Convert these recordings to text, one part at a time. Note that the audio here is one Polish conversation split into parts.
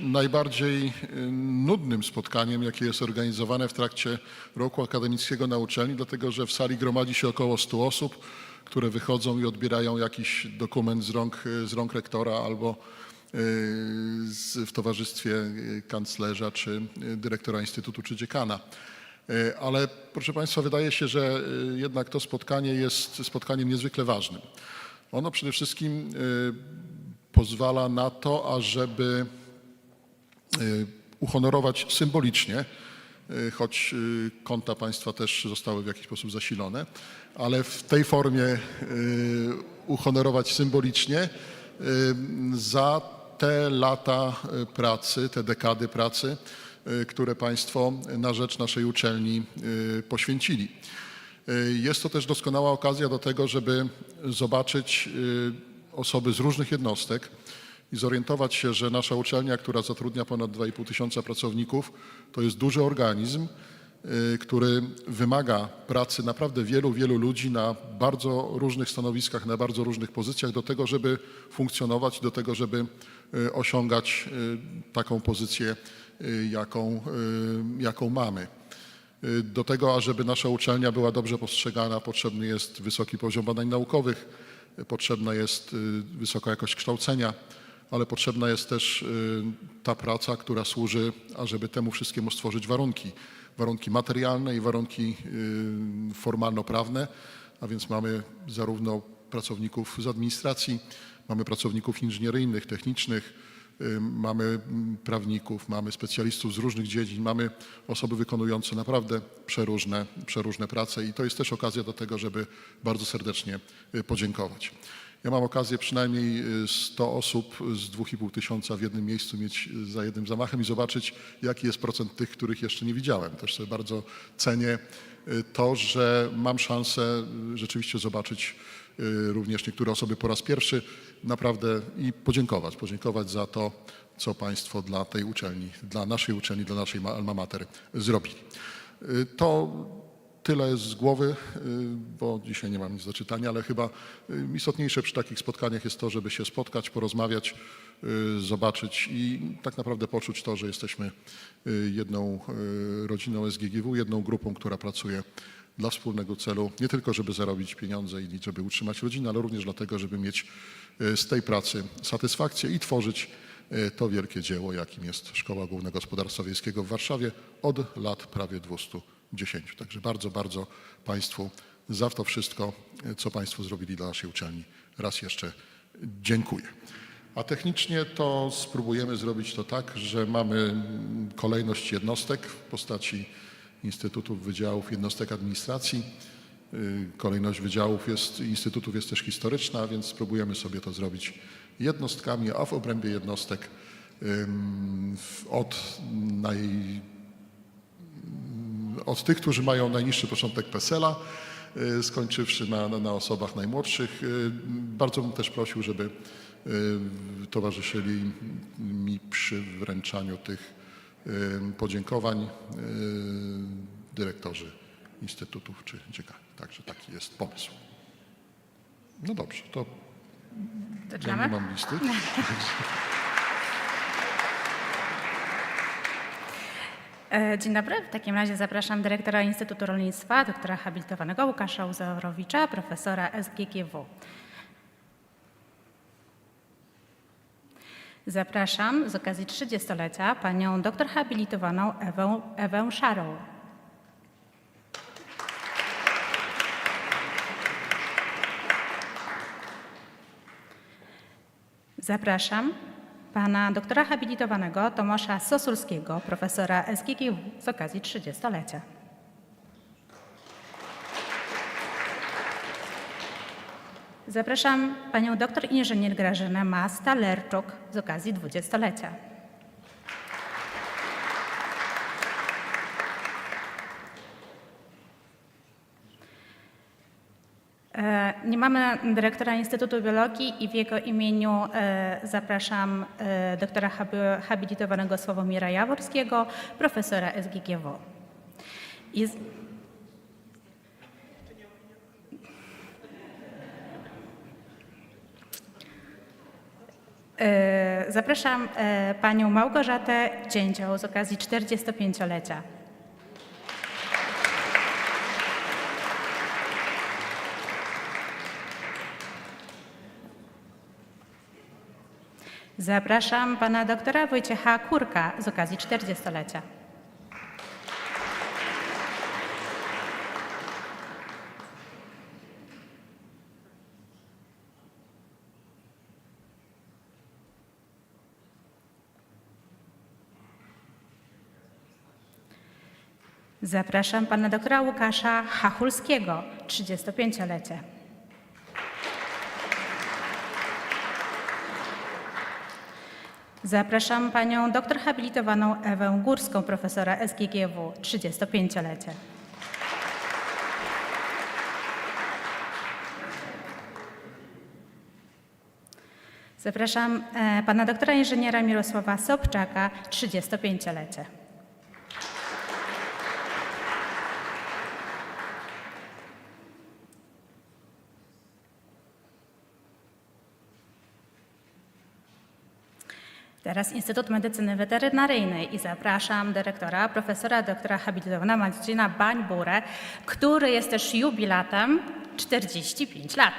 najbardziej y, nudnym spotkaniem, jakie jest organizowane w trakcie roku akademickiego na uczelni, dlatego że w sali gromadzi się około 100 osób, które wychodzą i odbierają jakiś dokument z rąk, y, z rąk rektora albo y, w towarzystwie kanclerza czy dyrektora instytutu czy dziekana. Ale proszę Państwa, wydaje się, że jednak to spotkanie jest spotkaniem niezwykle ważnym. Ono przede wszystkim pozwala na to, ażeby uhonorować symbolicznie, y, choć y, konta państwa też zostały w jakiś sposób zasilone, ale w tej formie y, uhonorować symbolicznie y, za te lata y, pracy, te dekady pracy, y, które państwo na rzecz naszej uczelni y, poświęcili. Y, Jest to też doskonała okazja do tego, żeby zobaczyć y, osoby z różnych jednostek i zorientować się, że nasza uczelnia, która zatrudnia ponad 2,5 tysiąca pracowników, to jest duży organizm, y, który wymaga pracy naprawdę wielu, wielu ludzi na bardzo różnych stanowiskach, na bardzo różnych pozycjach do tego, żeby funkcjonować, do tego, żeby y, osiągać y, taką pozycję, jaką, jaką mamy. Do tego, ażeby nasza uczelnia była dobrze postrzegana, potrzebny jest wysoki poziom badań naukowych, potrzebna jest wysoka jakość kształcenia, ale potrzebna jest też y, ta praca, która służy, ażeby temu wszystkiemu stworzyć warunki. Warunki materialne i warunki y, formalno-prawne, a więc mamy zarówno pracowników z administracji, mamy pracowników inżynieryjnych, technicznych, y, mamy mm, prawników, mamy specjalistów z różnych dziedzin, mamy osoby wykonujące naprawdę przeróżne, przeróżne prace i to jest też okazja do tego, żeby bardzo serdecznie podziękować. Ja mam okazję przynajmniej y, 100 osób z 2,5 tysiąca w jednym miejscu mieć y, za jednym zamachem i zobaczyć, jaki jest procent tych, których jeszcze nie widziałem. Też sobie bardzo cenię y, to, że mam szansę y, rzeczywiście zobaczyć y, również niektóre osoby po raz pierwszy naprawdę i podziękować, podziękować za to, co Państwo dla tej uczelni, dla naszej uczelni, dla naszej ma- alma mater zrobili. Y, To tyle z głowy, y, bo dzisiaj nie mam nic do czytania, ale chyba y, istotniejsze przy takich spotkaniach jest to, żeby się spotkać, porozmawiać, y, zobaczyć i tak naprawdę poczuć to, że jesteśmy jedną rodziną SGGW, jedną grupą, która pracuje dla wspólnego celu, nie tylko żeby zarobić pieniądze i żeby utrzymać rodzinę, ale również dlatego, żeby mieć z tej pracy satysfakcję i tworzyć to wielkie dzieło, jakim jest Szkoła Głównego Gospodarstwa Wiejskiego w Warszawie od lat prawie 210. Także bardzo, bardzo Państwu za to wszystko, co Państwo zrobili dla naszej uczelni. Raz jeszcze dziękuję. A technicznie to spróbujemy zrobić to tak, że mamy kolejność jednostek w postaci instytutów, wydziałów, jednostek administracji. Y, Kolejność wydziałów jest, instytutów jest też historyczna, więc spróbujemy sobie to zrobić jednostkami, a w obrębie jednostek od, naj, od tych, którzy mają najniższy początek PESEL-a, y, skończywszy na, na, osobach najmłodszych. Y, Bardzo bym też prosił, żeby y, towarzyszyli mi przy wręczaniu tych podziękowań dyrektorzy instytutów czy dziekani. Także taki jest pomysł. No dobrze, to ja nie mam listy. Dzień dobry. W takim razie zapraszam dyrektora Instytutu Rolnictwa, doktora habilitowanego Łukasza Uzorowicza, profesora SGGW. Zapraszam z okazji 30-lecia panią doktor habilitowaną Ewę, Ewę Szarą. Zapraszam pana doktora habilitowanego Tomasza Sosulskiego, profesora SGGW z okazji 30-lecia. Zapraszam panią doktor inżynier Grażynę Masta-Lerczuk z okazji 20-lecia. Nie mamy dyrektora Instytutu Biologii i w jego imieniu e, zapraszam e, doktora habi- habilitowanego Sławomira Jaworskiego, profesora SGGW. Jest... E, Zapraszam e, panią Małgorzatę Dzięcioł z okazji 45-lecia. Zapraszam pana doktora Wojciecha Kurka z okazji 40-lecia. Zapraszam pana doktora Łukasza Hachulskiego, 35-lecie. Zapraszam panią doktor habilitowaną Ewę Górską, profesora SGGW, 35-lecie. Zapraszam e, pana doktora inżyniera Mirosława Sobczaka, 35-lecie. Teraz Instytut Medycyny Weterynaryjnej i zapraszam dyrektora, profesora doktora habilitowana Marcina Bańburę, który jest też jubilatem 45 lat.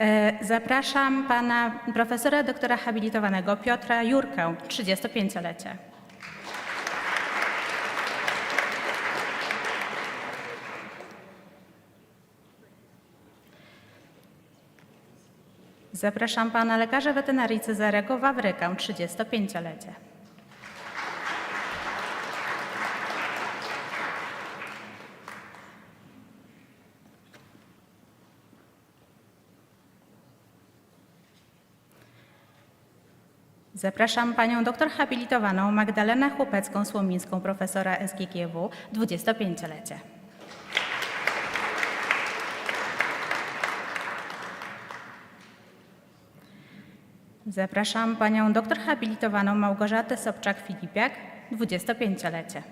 E, Zapraszam pana profesora doktora habilitowanego Piotra Jurkę, 35-lecie. Zapraszam pana lekarza weterynarii Cezarego Wawrykę, 35-lecie. Zapraszam panią doktor habilitowaną Magdalenę Chłopecką-Słomińską, profesora SGGW, 25-lecie. Zapraszam panią doktor habilitowaną Małgorzatę Sobczak-Filipiak, 25-lecie.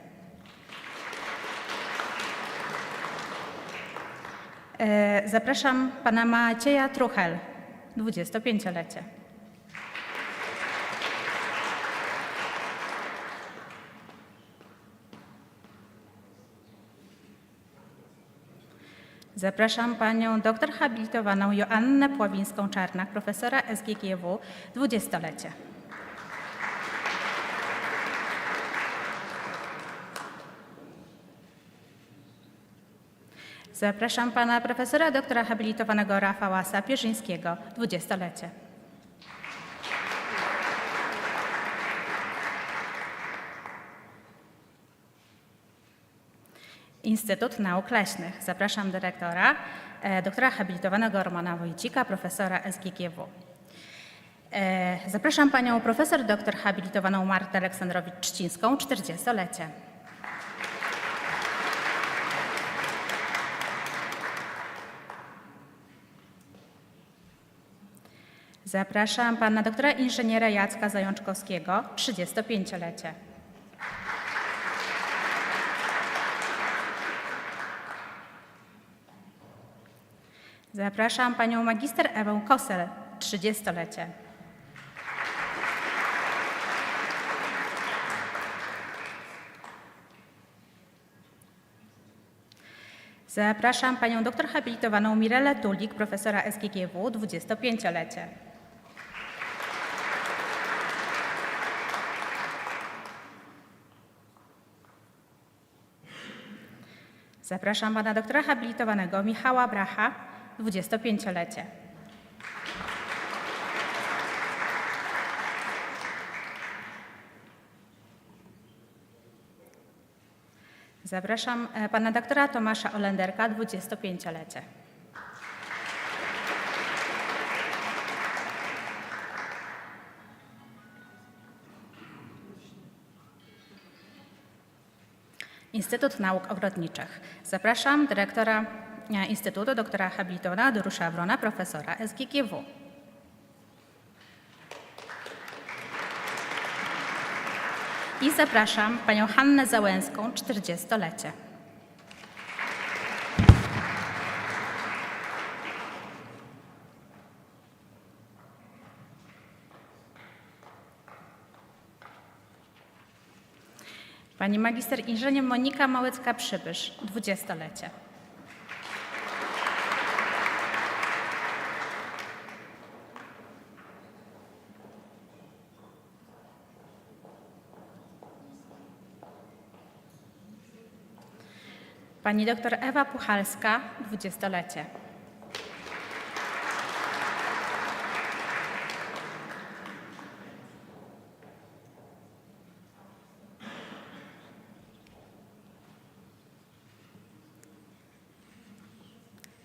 E, Zapraszam pana Macieja Truchel, 25-lecie. Zapraszam panią doktor habilitowaną Joannę Pławińską-Czarnak, profesora SGGW, 20-lecie. Zapraszam pana profesora doktora habilitowanego Rafała Sapierzyńskiego, 20-lecie. Instytut Nauk Leśnych. Zapraszam dyrektora, e, doktora habilitowanego Romana Wojcika, profesora SGGW. E, Zapraszam panią profesor doktor habilitowaną Martę Aleksandrowicz-Trzcińską, 40-lecie. Zapraszam pana doktora inżyniera Jacka Zajączkowskiego, 35-lecie. Zapraszam panią magister Ewę Kosel, 30-lecie. Zapraszam panią doktor habilitowaną Mirelę Tulik, profesora SGGW, 25-lecie. Zapraszam pana doktora habilitowanego Michała Bracha, 25-lecie. Zapraszam e, pana doktora Tomasza Olenderka, 25-lecie. Instytut Nauk Ogrodniczych. Zapraszam dyrektora Instytutu Doktora Habilitona Dorusza Wrona, profesora SGGW. I zapraszam panią Hannę Załęską, 40-lecie. Pani magister inżynier Monika Małecka-Przybysz, 20-lecie. Pani doktor Ewa Puchalska, dwudziestolecie.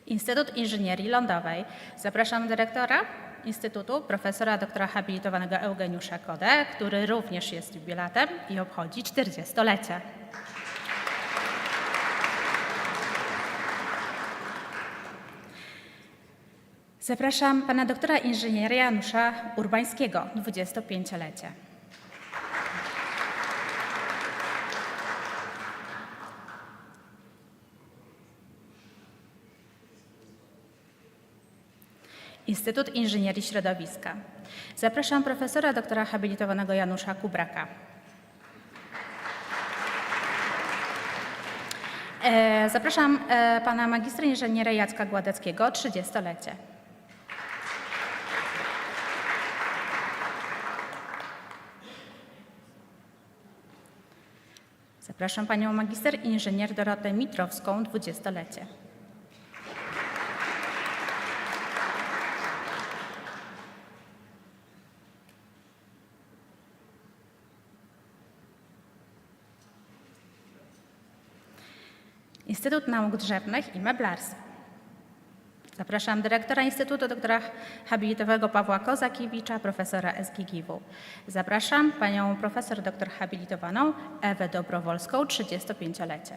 Instytut Inżynierii Lądowej. Zapraszam dyrektora Instytutu, profesora doktora habilitowanego Eugeniusza Kodę, który również jest jubilatem i obchodzi 40-lecie. Zapraszam pana doktora inżynieria Janusza Urbańskiego, 25-lecie. Instytut Inżynierii Środowiska. Zapraszam profesora doktora habilitowanego Janusza Kubraka. E, Zapraszam e, pana magistra inżyniera Jacka Gładeckiego, 30-lecie. Zapraszam panią magister inżynier Dorotę Mitrowską, 20-lecie. Instytut Nauk Drzewnych i Meblarstwa. Zapraszam dyrektora Instytutu doktora habilitowanego Pawła Kozakiewicza, profesora SGGW. Zapraszam panią profesor doktor habilitowaną Ewę Dobrowolską, 35-lecie.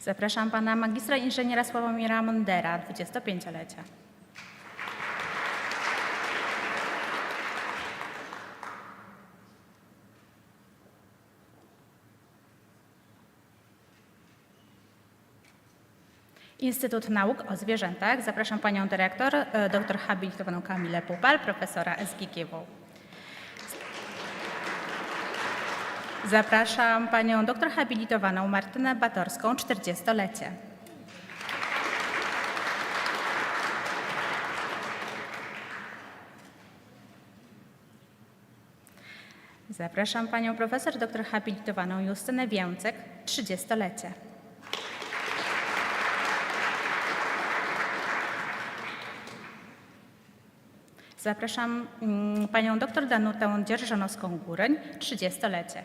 Zapraszam pana magistra inżyniera Sławomira Mondera, 25-lecie. Instytut Nauk o Zwierzętach. Zapraszam panią dyrektor, e, doktor habilitowaną Kamilę Pupal, profesora SGGW. Zapraszam panią doktor habilitowaną Martynę Batorską, 40-lecie. Zapraszam panią profesor doktor habilitowaną Justynę Więcek, 30-lecie. Zapraszam mm, panią dr Danutę Dzierżonowską-Góreń, 30-lecie.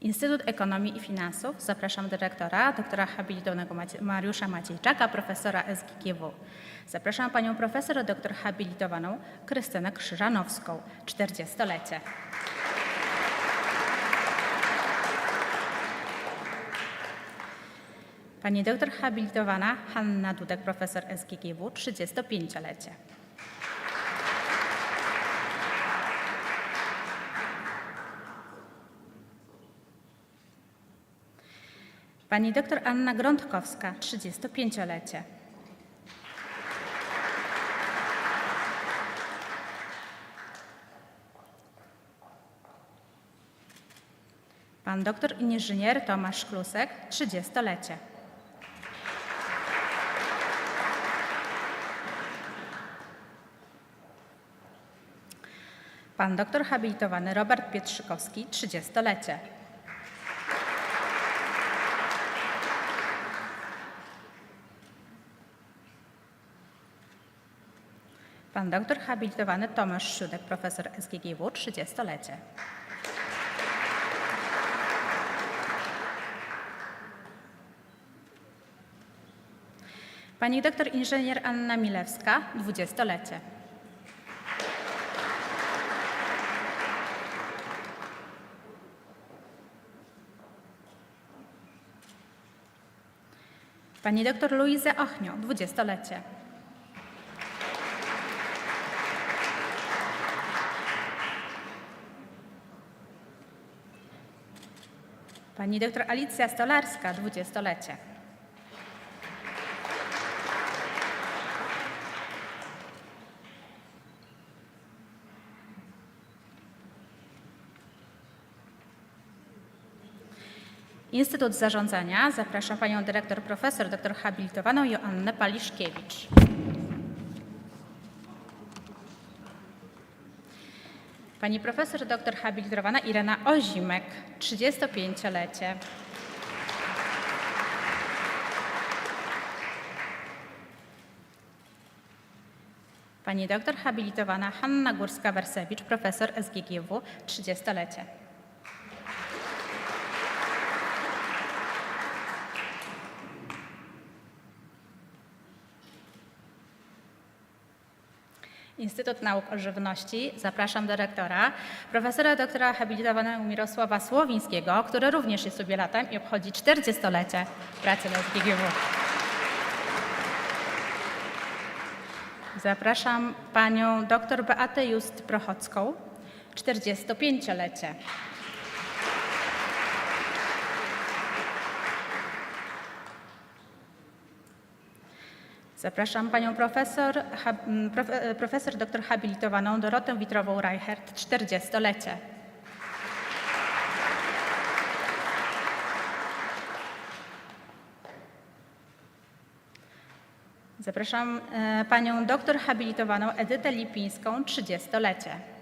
Instytut Ekonomii i Finansów. Zapraszam dyrektora, doktora habilitowanego Mariusza Maciejczaka, profesora SGGW. Zapraszam panią profesor doktor habilitowaną Krystynę Krzyżanowską, 40-lecie. Pani doktor habilitowana Hanna Dudek, profesor SGGW, 35-lecie. Pani doktor Anna Grądkowska, 35-lecie. Pan doktor inżynier Tomasz Klusek, 30-lecie. Pan doktor habilitowany Robert Pietrzykowski, 30-lecie. Pan doktor habilitowany Tomasz Siudek, profesor SGGW, 30-lecie. Pani doktor inżynier Anna Milewska, 20-lecie. Pani dr Luizę Ochnio, dwudziestolecie. Pani dr Alicja Stolarska, dwudziestolecie. Instytut Zarządzania zaprasza panią dyrektor profesor dr habilitowaną Joannę Paliszkiewicz. Pani profesor dr habilitowana Irena Ozimek, 35-lecie. Pani doktor habilitowana Hanna Górska-Wersewicz, profesor SGGW, 30-lecie. Instytut Nauk o Żywności. Zapraszam dyrektora, profesora doktora habilitowanego Mirosława Słowińskiego, który również jest jubilatem i obchodzi 40-lecie pracy na SGGW. Zapraszam panią dr Beatę Just-Prochocką, 45-lecie. Zapraszam panią profesor, profe, e, profesor doktor habilitowaną Dorotę Witrową-Reichert, 40-lecie. Zapraszam e, panią doktor habilitowaną Edytę Lipińską, 30-lecie.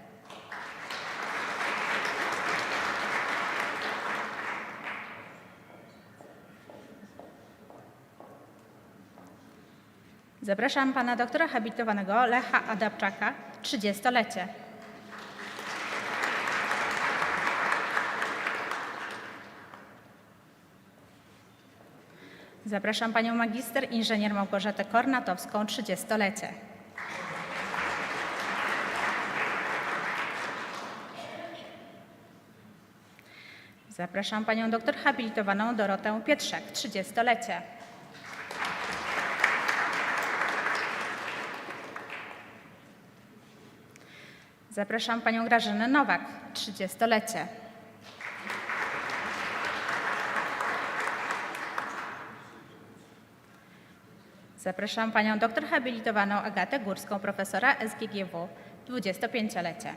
Zapraszam pana doktora habilitowanego Lecha Adapczaka, 30-lecie. Zapraszam panią magister inżynier Małgorzatę Kornatowską, 30-lecie. Zapraszam panią doktor habilitowaną Dorotę Pietrzak, 30-lecie. Zapraszam panią Grażynę Nowak, 30-lecie. Zapraszam panią doktor habilitowaną Agatę Górską, profesora SGGW, 25-lecie.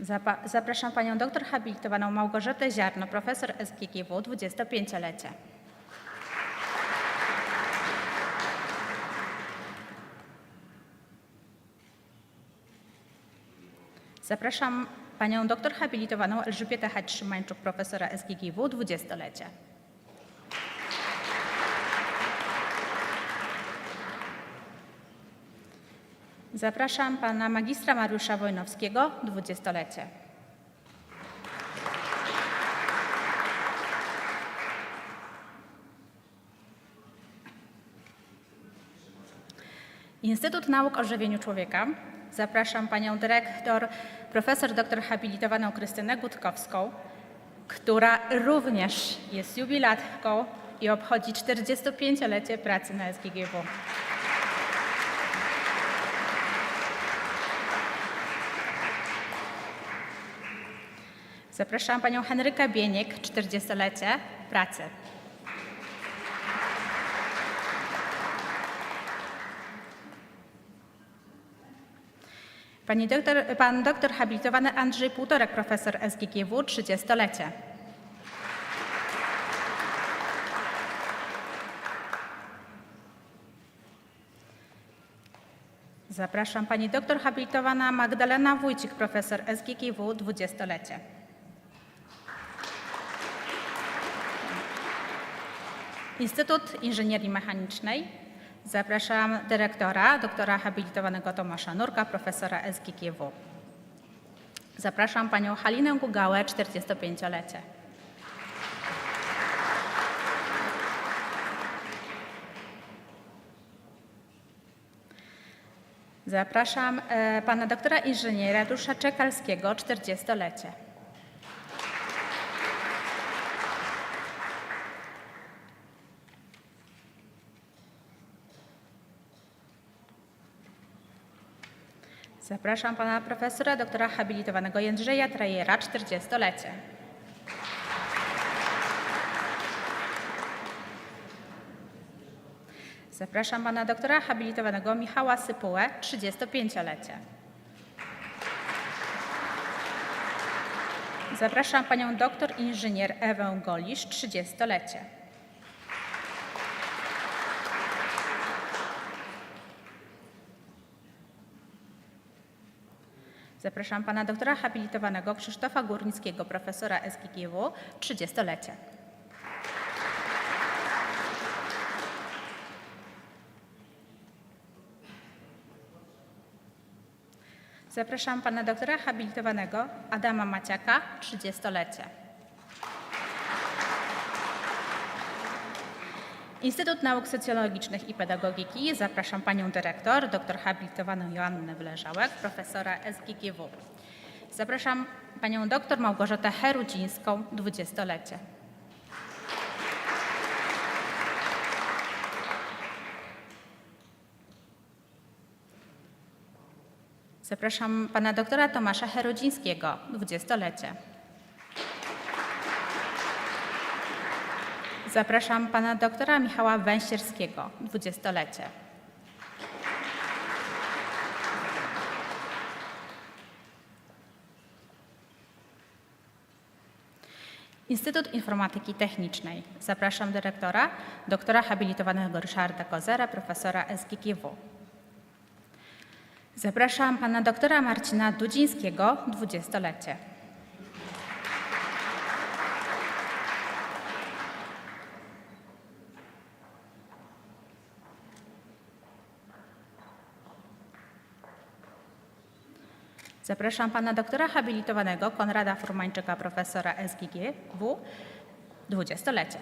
Zapa- Zapraszam panią doktor habilitowaną Małgorzatę Ziarno, profesor SGGW, 25-lecie. Zapraszam panią doktor habilitowaną Elżbietę Hać-Szymańczuk, profesora SGGW, 20-lecie. Zapraszam pana magistra Mariusza Wojnowskiego, 20-lecie. Instytut Nauk o Żywieniu Człowieka. Zapraszam panią dyrektor, profesor doktor habilitowaną Krystynę Gutkowską, która również jest jubilatką i obchodzi 45-lecie pracy na SGGW. Zapraszam panią Henrykę Bieniek, 40-lecie pracy. Pani doktor, pan doktor habilitowany Andrzej Półtorek, profesor SGGW, 30-lecie. Zapraszam pani doktor habilitowana Magdalena Wójcik, profesor SGGW, 20-lecie. Instytut Inżynierii Mechanicznej. Zapraszam dyrektora, doktora habilitowanego Tomasza Nurka, profesora SGGW. Zapraszam panią Halinę Gugałę, 45-lecie. Zapraszam e, pana doktora inżyniera Dusza Czekalskiego, 40-lecie. Zapraszam pana profesora doktora habilitowanego Jędrzeja Trajera, 40-lecie. Zapraszam pana doktora habilitowanego Michała Sypułę, 35-lecie. Zapraszam panią doktor inżynier Ewę Golisz, 30-lecie. Zapraszam pana doktora habilitowanego Krzysztofa Górnickiego, profesora SGGW, 30-lecie. Zapraszam pana doktora habilitowanego Adama Maciaka, 30-lecie. Instytut Nauk Socjologicznych i Pedagogiki. Zapraszam panią dyrektor, doktor habilitowaną Joannę Wleżałek, profesora SGGW. Zapraszam panią doktor Małgorzatę Herudzińską, 20-lecie. Zapraszam pana doktora Tomasza Herudzińskiego, 20-lecie. Zapraszam pana doktora Michała Węsierskiego, 20-lecie. Instytut Informatyki Technicznej. Zapraszam dyrektora, doktora habilitowanego Ryszarda Kozera, profesora SGGW. Zapraszam pana doktora Marcina Dudzińskiego, 20-lecie. Zapraszam pana doktora habilitowanego Konrada Furmańczyka, profesora SGGW, 20-lecie.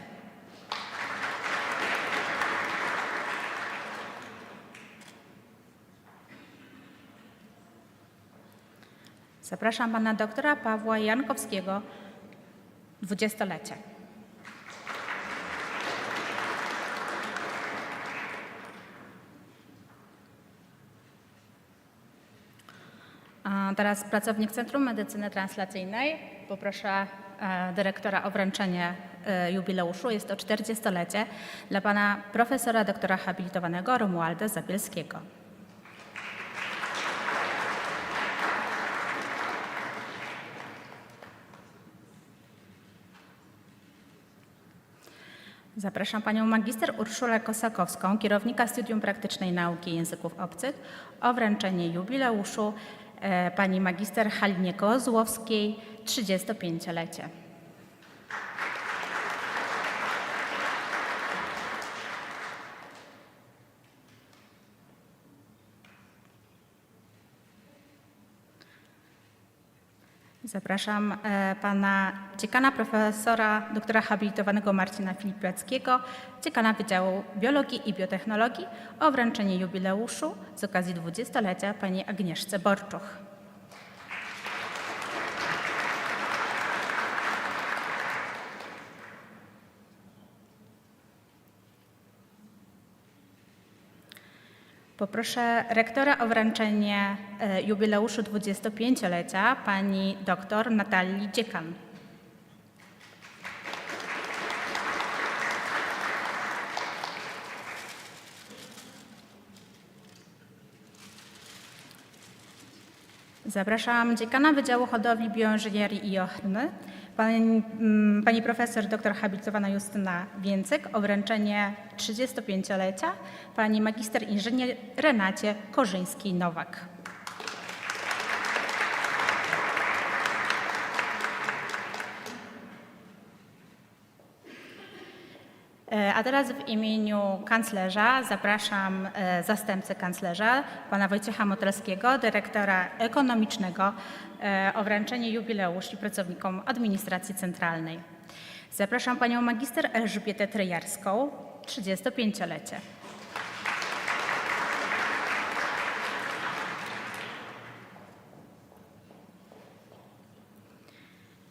Zapraszam pana doktora Pawła Jankowskiego, 20-lecie. Teraz pracownik Centrum Medycyny Translacyjnej. Poproszę e, dyrektora o wręczenie e, jubileuszu. Jest to 40-lecie dla pana profesora doktora habilitowanego Romualda Zabielskiego. Zapraszam panią magister Urszulę Kosakowską, kierownika Studium Praktycznej Nauki Języków Obcych, o wręczenie jubileuszu pani magister Halinie Kozłowskiej, 35-lecie. Zapraszam e, pana dziekana profesora doktora habilitowanego Marcina Filipeckiego, dziekana Wydziału Biologii i Biotechnologii o wręczenie jubileuszu z okazji 20-lecia pani Agnieszce Borczuch. Poproszę rektora o wręczenie e, jubileuszu 25-lecia pani dr Natalii Dziekan. Zapraszam dziekana Wydziału Hodowli, Bioinżynierii i Ochrony, pani, mm, pani profesor dr habilitowana Justyna Więcek o wręczenie 35-lecia pani magister inżynier Renacie Korzyńskiej-Nowak. A teraz w imieniu kanclerza zapraszam e, zastępcę kanclerza, pana Wojciecha Motelskiego, dyrektora ekonomicznego e, o wręczenie jubileuszy pracownikom administracji centralnej. Zapraszam panią magister Elżbietę Tryjarską, 35-lecie.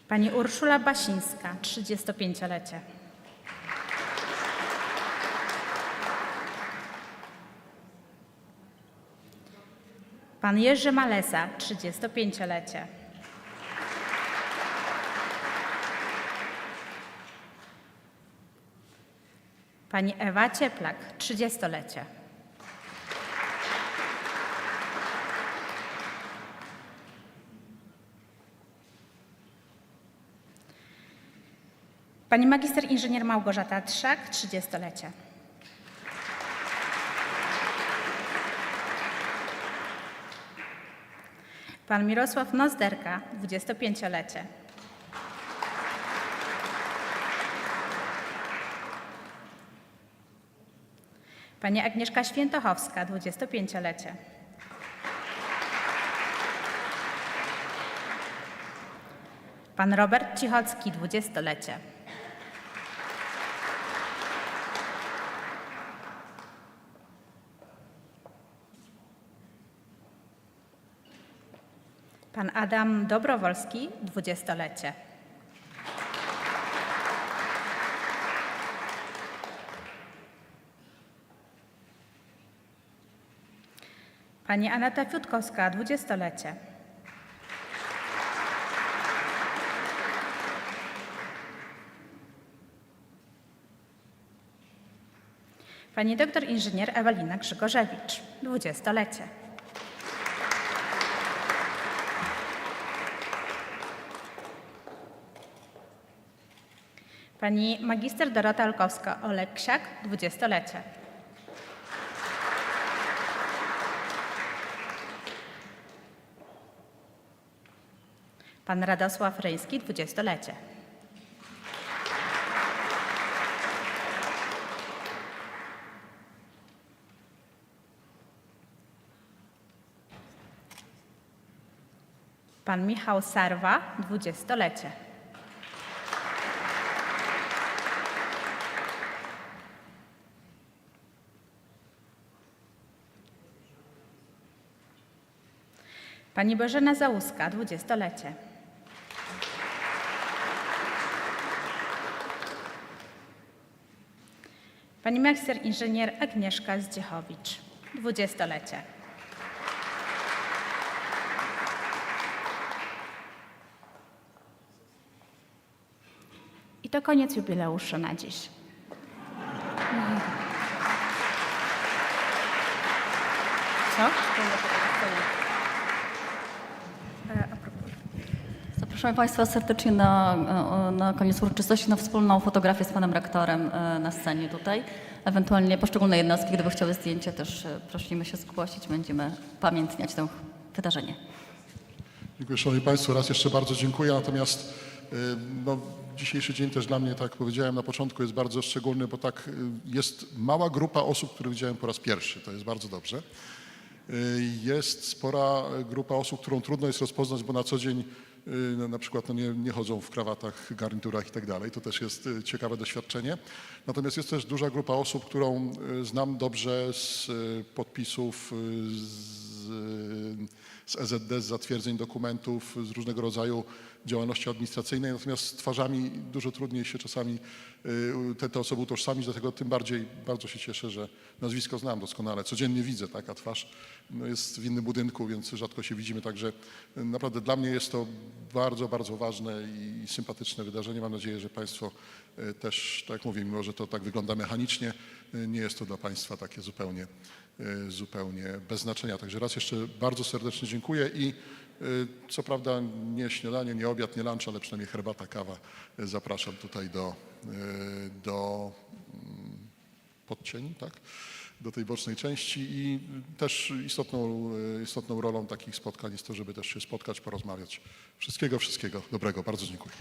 Pani Urszula Basińska, 35-lecie. Pan Jerzy Malesa, 35-lecie. Pani Ewa Cieplak, 30-lecie. Pani magister inżynier Małgorzata Trzak, 30-lecie. Pan Mirosław Nozderka, 25-lecie. Pani Agnieszka Świętochowska, 25-lecie. Pan Robert Cichocki, 20-lecie. Pan Adam Dobrowolski, 20-lecie. Pani Aneta Fiutkowska, 20-lecie. Pani doktor inżynier Ewelina Grzygorzewicz, 20-lecie. Pani magister Dorota Olkowska-Oleksiak, 20-lecie. Pan Radosław Ryński, 20-lecie. Pan Michał Sarwa, 20-lecie. Pani Bożena Załuska, 20-lecie. Pani magister inżynier Agnieszka Zdziechowicz, 20-lecie. I to koniec jubileuszu na dziś. Co? E, a propos. Zapraszamy Państwa serdecznie na, e, na koniec uroczystości na wspólną fotografię z Panem Rektorem e, na scenie tutaj. Ewentualnie poszczególne jednostki, gdyby chciały zdjęcie, też e, prosimy się zgłosić. Będziemy pamiętniać to wydarzenie. Dziękuję Szanowni Państwo, raz jeszcze bardzo dziękuję. Natomiast no, dzisiejszy dzień też dla mnie, tak jak powiedziałem na początku, jest bardzo szczególny, bo tak jest mała grupa osób, których widziałem po raz pierwszy. To jest bardzo dobrze. Jest spora grupa osób, którą trudno jest rozpoznać, bo na co dzień no, na przykład no, nie, nie chodzą w krawatach, garniturach i tak dalej. To też jest y, ciekawe doświadczenie. Natomiast jest też duża grupa osób, którą y, znam dobrze z y, podpisów, y, z, y, z EZD, z zatwierdzeń dokumentów, z różnego rodzaju działalności administracyjnej, natomiast z twarzami dużo trudniej się czasami y, te, te osoby utożsamić, dlatego tym bardziej bardzo się cieszę, że nazwisko znam doskonale. Codziennie widzę, tak, a twarz no, jest w innym budynku, więc rzadko się widzimy, także y, naprawdę dla mnie jest to bardzo, bardzo ważne i sympatyczne wydarzenie. Mam nadzieję, że Państwo y, też, tak jak mówię, mimo że to tak wygląda mechanicznie, nie jest to dla Państwa takie zupełnie zupełnie bez znaczenia. Także raz jeszcze bardzo serdecznie dziękuję i y, co prawda nie śniadanie, nie obiad, nie lunch, ale przynajmniej herbata, kawa. Y, Zapraszam tutaj do, y, do mm, podcieni, tak? do tej bocznej części i też istotną, y, istotną rolą takich spotkań jest to, żeby też się spotkać, porozmawiać. Wszystkiego, wszystkiego dobrego. Bardzo dziękuję.